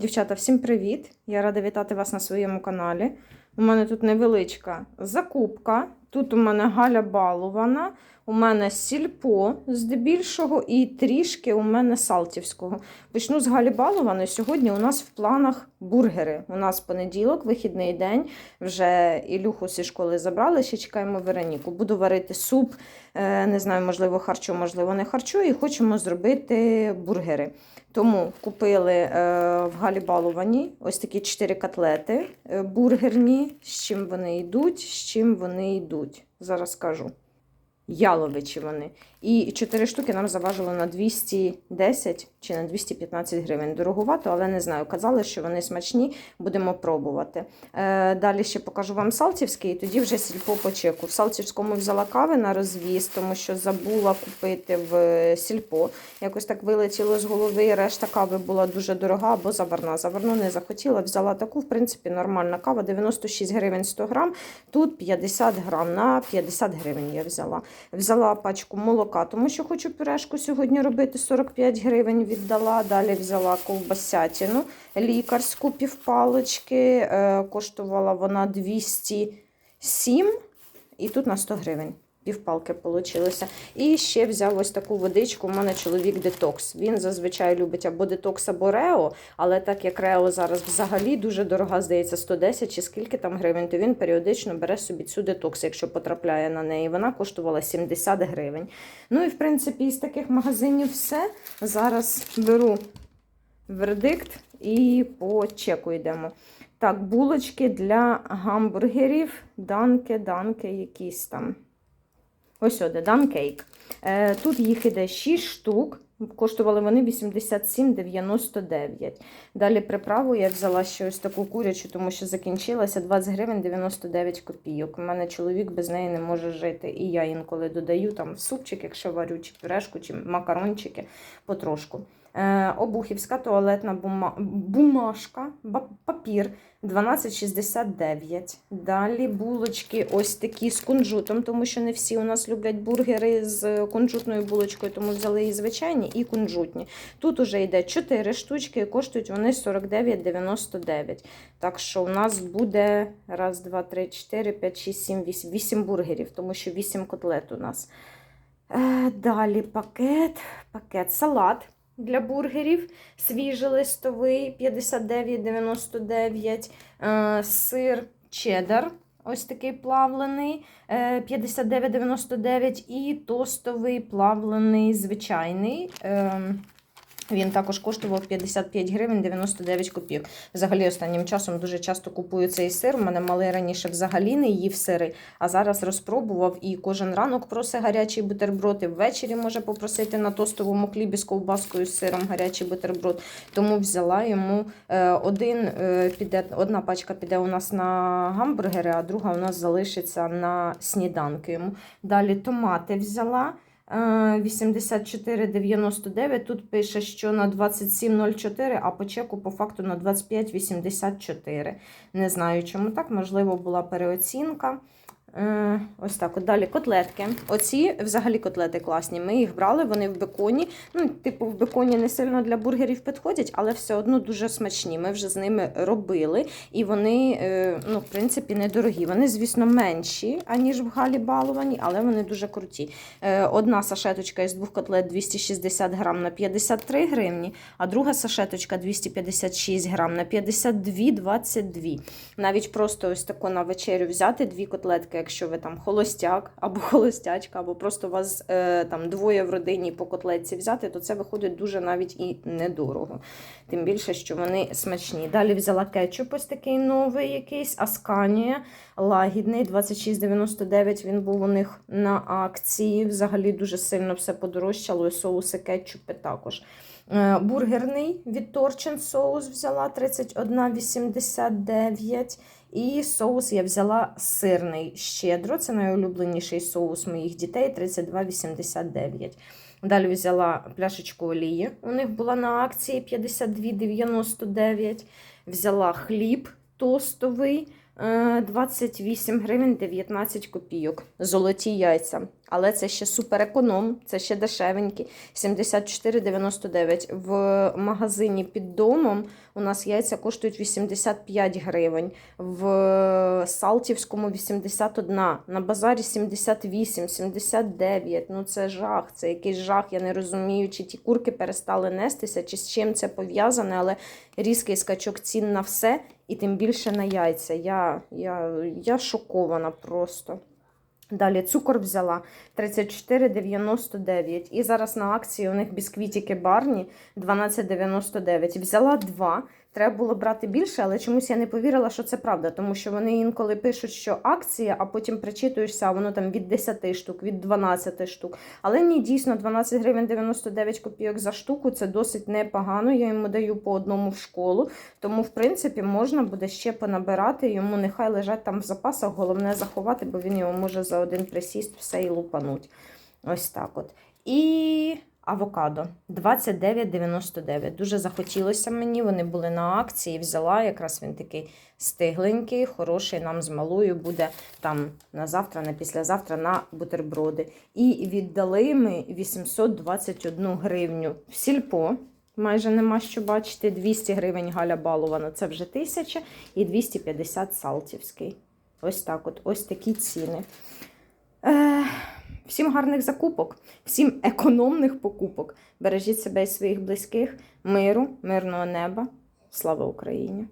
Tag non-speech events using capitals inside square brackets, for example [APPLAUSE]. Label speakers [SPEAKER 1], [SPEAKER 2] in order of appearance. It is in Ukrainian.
[SPEAKER 1] Дівчата, всім привіт! Я рада вітати вас на своєму каналі. У мене тут невеличка закупка. Тут у мене Галя балувана, у мене сільпо здебільшого, і трішки у мене салтівського. Почну з Галі балуваної. Сьогодні у нас в планах бургери. У нас понеділок, вихідний день. Вже Ілюху зі школи забрали, ще чекаємо Вероніку. Буду варити суп, е, не знаю, можливо, харчу, можливо, не харчу, і хочемо зробити бургери. Тому купили е, в Галі Балувані ось такі 4 котлети е, бургерні. З чим вони йдуть, з чим вони йдуть. Зараз скажу. Яловичі вони. І 4 штуки нам заважило на 210 чи на 215 гривень. Дорогувато, але не знаю. Казали, що вони смачні, будемо пробувати. Е, далі ще покажу вам Салтівський, і тоді вже сільпо по чеку. В Салтівському взяла кави на розвіз, тому що забула купити в сільпо. Якось так вилетіло з голови. Решта кави була дуже дорога або заварна. Заварну не захотіла, взяла таку, в принципі, нормальна кава, 96 гривень 100 грам. Тут 50 грам на 50 гривень я взяла. Взяла пачку молока, тому що хочу пюрешку сьогодні робити. 45 гривень віддала. Далі взяла ковбасятину лікарську півпалочки. Е, коштувала вона 207 і тут на 100 гривень. Півпалки получилося. І ще взяв ось таку водичку. У мене чоловік детокс. Він зазвичай любить або детокс, або рео, але так як рео зараз взагалі дуже дорога, здається, 110 чи скільки там гривень, то він періодично бере собі цю детокс, якщо потрапляє на неї. Вона коштувала 70 гривень. Ну і в принципі, із таких магазинів все. Зараз беру вердикт і по чеку йдемо. Так, булочки для гамбургерів, данки, данки, якісь там. Ось оде, данкейк. Тут їх іде 6 штук. Коштували вони 87,99. Далі приправу я взяла ще ось таку курячу, тому що закінчилася 20 гривень 99 копійок. У мене чоловік без неї не може жити. І я інколи додаю там супчик, якщо варю, чи пюрешку, чи макарончики потрошку. Е, обухівська туалетна бума... бумажка, папір 12,69. Далі булочки ось такі з кунжутом, тому що не всі у нас люблять бургери з кунжутною булочкою, тому взяли і звичайні, і кунжутні. Тут уже йде 4 штучки, і коштують вони 49,99. Так що у нас буде раз, два, три, 4, 5, 6, 7, 8, 8 бургерів, тому що 8 котлет у нас. Е, Далі пакет, пакет салат для бургерів. Свіжий листовий 59,99. Е, Сир чеддер. Ось такий плавлений е, 59,99 і тостовий плавлений звичайний. Він також коштував 55 гривень 99 копійок. Взагалі, останнім часом дуже часто купую цей сир. У мене малий раніше взагалі не їв сири, а зараз розпробував і кожен ранок просить гарячий бутерброд, і ввечері може попросити на тостовому хлібі з ковбаскою з сиром гарячий бутерброд. Тому взяла йому е, один е, піде, одна пачка піде у нас на гамбургери, а друга у нас залишиться на сніданки. Йому. Далі томати взяла. Е, 84,99. Тут пише, що на 27,04, а по чеку по факту на 25,84. Не знаю, чому так. Можливо, була переоцінка. Е, Ось так. От далі котлетки. Оці взагалі котлети класні. Ми їх брали, вони в беконі. Ну, типу, в беконі не сильно для бургерів підходять, але все одно дуже смачні. Ми вже з ними робили, і вони, е, ну, в принципі, недорогі. Вони, звісно, менші, аніж в галі баловані, але вони дуже круті. Е, Одна сашеточка із двох котлет 260 грам на 53 гривні, а друга сашеточка 256 грам на 52,22. Навіть просто ось таку на вечерю взяти дві котлетки, якщо ви там холостяк або [LAUGHS] холостячка, або просто вас е, там двоє в родині по котлетці взяти, то це виходить дуже навіть і недорого. Тим більше, що вони смачні. Далі взяла кетчуп ось такий новий якийсь, Асканія, лагідний, 26,99. Він був у них на акції. Взагалі дуже сильно все подорожчало, і соуси кетчупи також. Е, Бургерний від Torchin соус взяла 31,89. І соус я взяла сирний щедро. Це найулюбленіший соус моїх дітей 32,89. Далі взяла пляшечку олії. У них була на акції 52,99. Взяла хліб тостовий е, 28 гривень 19 копійок. Золоті яйця. Але це ще супер економ, це ще дешевенький. 74,99. В магазині під домом у нас яйця коштують 85 гривень, в Салтівському 81, на базарі 78, 79. Ну це жах, це якийсь жах. Я не розумію, чи ті курки перестали нестися, чи з чим це пов'язане, але різкий скачок цін на все і тим більше на яйця. Я, я, я шокована просто. Далі цукор взяла 34,99. І зараз на акції у них бісквітики барні 12,99. Взяла два. Треба було брати більше, але чомусь я не повірила, що це правда, тому що вони інколи пишуть, що акція, а потім причитуєшся, а воно там від 10 штук, від 12 штук. Але ні, дійсно, 12 гривень 99 копійок за штуку це досить непогано. Я йому даю по одному в школу. Тому, в принципі, можна буде ще понабирати. Йому нехай лежать там в запасах. Головне заховати, бо він його може за один присіст все і лупануть. Ось так от. І авокадо 29,99. Дуже захотілося мені. Вони були на акції. Взяла. Якраз він такий стигленький, хороший. Нам з малою буде там на завтра, на післязавтра на бутерброди. І віддали ми 821 гривню в сільпо. Майже нема що бачити. 200 гривень Галя балована, це вже 1000 і 250 Салтівський. Ось так от, ось такі ціни. Е, всім гарних закупок, всім економних покупок. Бережіть себе і своїх близьких, миру, мирного неба. Слава Україні!